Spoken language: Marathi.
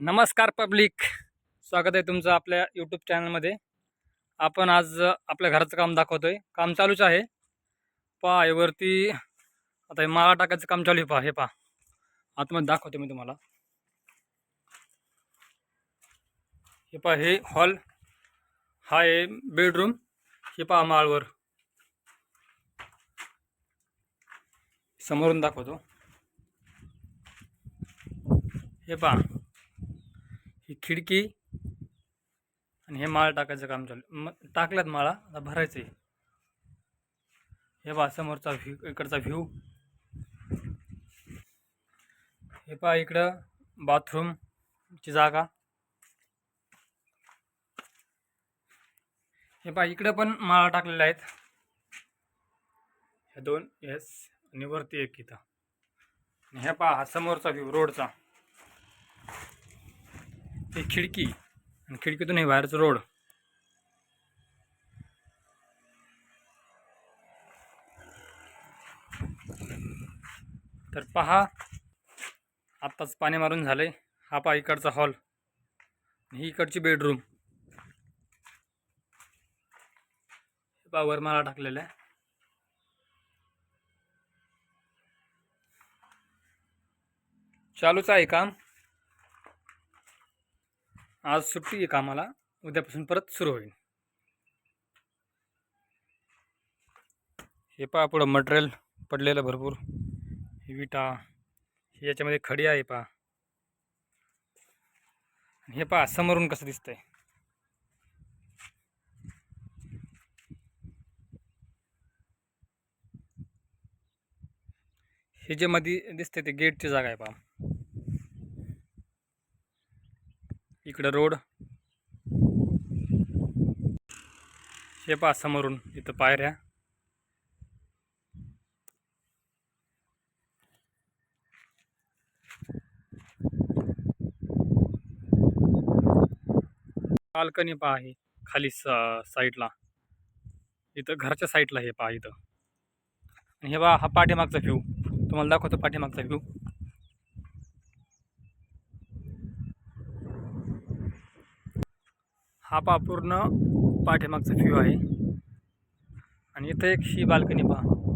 नमस्कार पब्लिक. स्वागत आहे तुमचं आपल्या यूट्यूब चॅनलमध्ये आपण आज आपल्या घराचं काम दाखवतोय. काम चालूच आहे. पहा हे वरती आता हे माळा टाकायचं काम चालू आहे. पहा हे पहा. आतमध्ये दाखवतो मी तुम्हाला. हे पहा हे हॉल हा आहे बेडरूम हे पहा माळवर. समोरून दाखवतो. हे पहा. ही खिडकी आणि हे माळ टाकायचं काम चालू मग टाकल्यात माळा आता भरायचं आहे हे पहा समोरचा व्ह्यू इकडचा व्ह्यू हे पहा इकडं बाथरूमची जागा. हे पहा इकडं पण माळा टाकलेल्या आहेत. ह्या दोन येस आणि वरती एक इथं. हे पहा हा समोरचा व्ह्यू रोडचा. ही खिडकी. आणि खिडकीतून हे बाहेरचं रोड. तर पहा आत्ताच पाणी मारून झाले हा पहा इकडचा हॉल. ही इकडची बेडरूम. पहा वरमाला मला आहे. चालूच आहे काम. आज सुट्टी आहे कामाला. उद्यापासून परत सुरू होईल. हे पहा पुढं मटेरियल पडलेलं भरपूर. विटा हे याच्यामध्ये खडी आहे पहा. हे पहा समोरून कसं दिसतंय. हे जे मध्ये दिसते ते गेटची जागा आहे पहा. इकडं रोड. हे पहा समोरून इथं पायऱ्या. बाल्कनी पहा आहे खाली साईडला. इथं घरच्या साईडला हे पहा इथं. आणि हे बा हा पाठीमागचा व्ह्यू तुम्हाला दाखवतो पाठीमागचा व्ह्यू हा पा पूर्ण पाठीमागचा व्ह्यू आहे. आणि इथं एक ही बाल्कनी पहा.